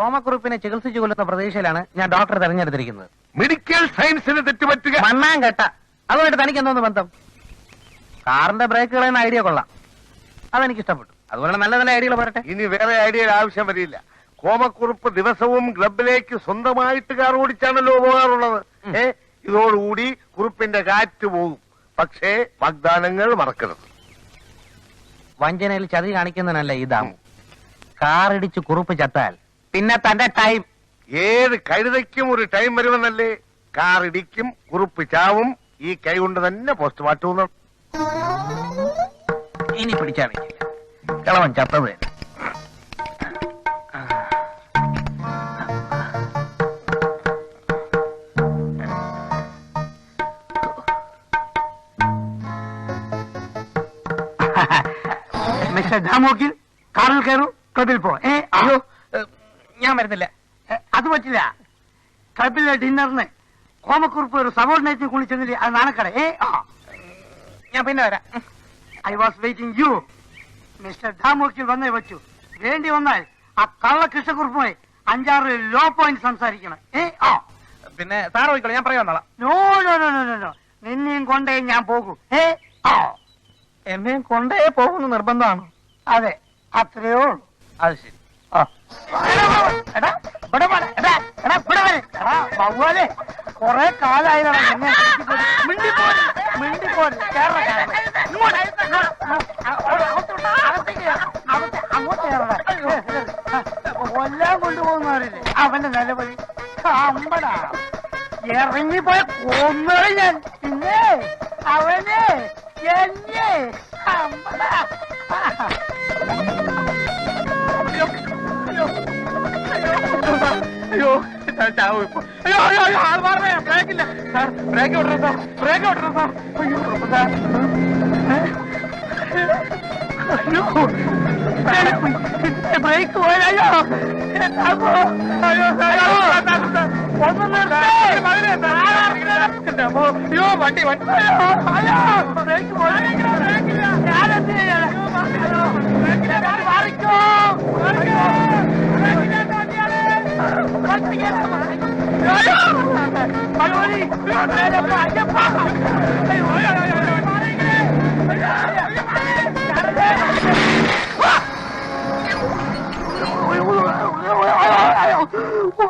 കോമക്കുറിപ്പിനെ ചികിത്സിച്ചു കൊല്ലുന്ന പ്രതീക്ഷയിലാണ് ഞാൻ ഡോക്ടറെ തെരഞ്ഞെടുത്തിരിക്കുന്നത്. മെഡിക്കൽ സയൻസിന് തെറ്റുപറ്റുക. മണ്ണാൻ കേട്ട. അതുമായിട്ട് തനിക്ക് എന്തോന്ന് ബന്ധം? കാറിന്റെ ബ്രേക്കുകൾ എന്ന ഐഡിയ കൊള്ളാം. അതെനിക്ക് ഇഷ്ടപ്പെട്ടു അതുപോലെ നല്ല നല്ല ഐഡിയകൾ പറയട്ടെ ഇനി വേറെ ഐഡിയയുടെ ആവശ്യം വരില്ല. കോമക്കുറുപ്പ് ദിവസവും ക്ലബിലേക്ക് സ്വന്തമായിട്ട് കാർ ഓടിച്ചാണല്ലോ പോകാറുള്ളത്. ഏ ഇതോടുകൂടി കുറിപ്പിന്റെ കാറ്റ് പോകും. പക്ഷേ വാഗ്ദാനങ്ങൾ മറക്കരുത്. വഞ്ചനയിൽ ചതി കാണിക്കുന്നതിനല്ല ഈ ദാമു. ഇടിച്ച് കുറുപ്പ് ചത്താൽ പിന്നെ തന്റെ ടൈം ഏത് കഴുതയ്ക്കും ഒരു ടൈം വരുമെന്നല്ലേ? കാർ ഇടിക്കും കുറുപ്പ് ചാവും ഈ കൈ കൊണ്ട് തന്നെ പോസ്റ്റ്മോർട്ടം മാറ്റും ഇനി പിടിച്ചാ വെക്കില്ല കിളവൻ ചത്തത്. മിസ്റ്റർ ദാമോക്കിൽ കാറിൽ കയറും ക്ലബിൽ പോ ഏ അയ്യോ. ഏ, ഞാൻ വരുന്നില്ല ഏ, അത് പറ്റില്ല. ക്ലബിലെ ഡിന്നറിന് കോമക്കുറിപ്പ് ഒരു സബോർഡിനേറ്റിന് കുളിച്ചെന്നില്ല അത് നാണക്കട. ഏ ആ. ഞാൻ പിന്നെ വരാം. I was waiting you mister ധാമൂർക്കിൽ വന്നേ വെച്ചു വേണ്ടി വന്നാൽ ആ കള്ള കൃഷ്ണക്കുറിപ്പുമായി അഞ്ചാറ് ലോ പോയിന്റ് സംസാരിക്കണം. ഏ ആ. പിന്നെ സാർ പോയിക്കോളൂ ഞാൻ പറയാൻ വന്നോളാം. No no no no no നിന്നെയും കൊണ്ടേ ഞാൻ പോകൂ. ഏ ആ. എന്നെയും കൊണ്ടേ പോകുന്ന നിർബന്ധമാണ്? അതെ അത്രയോ അത് ശരി. കൊറേ കേറടാ. കൊല്ലാൻ അവന്റെ നിലവഴി അമ്പടാ ഇറങ്ങിപ്പോയ കൊന്നത് ഞാൻ. പിന്നെ അവനെ എന്നെ. അമ്പടാ ചാവും ഇപ്പൊ. അയ്യോ അയ്യോ അയ്യോ ആൾ മാറേ ബ്രേക്കില്ല സാർ ബ്രേക്ക് വിടണം സാർ ബ്രേക്ക് വിടണം സാർ. അയ്യോ സാർ. അയ്യോ ബ്രേക്ക് പോയാലോ അയ്യോ. അയ്യോ ഒന്ന്. അയ്യോ വണ്ടി വണ്ടി. അയ്യോ.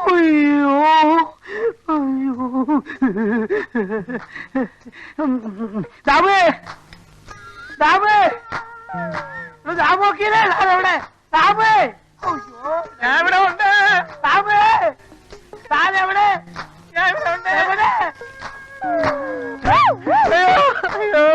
അയ്യോ അയ്യോ. ദാമേ ദാമേ. ദാമോക്കിനെ അയ്യോ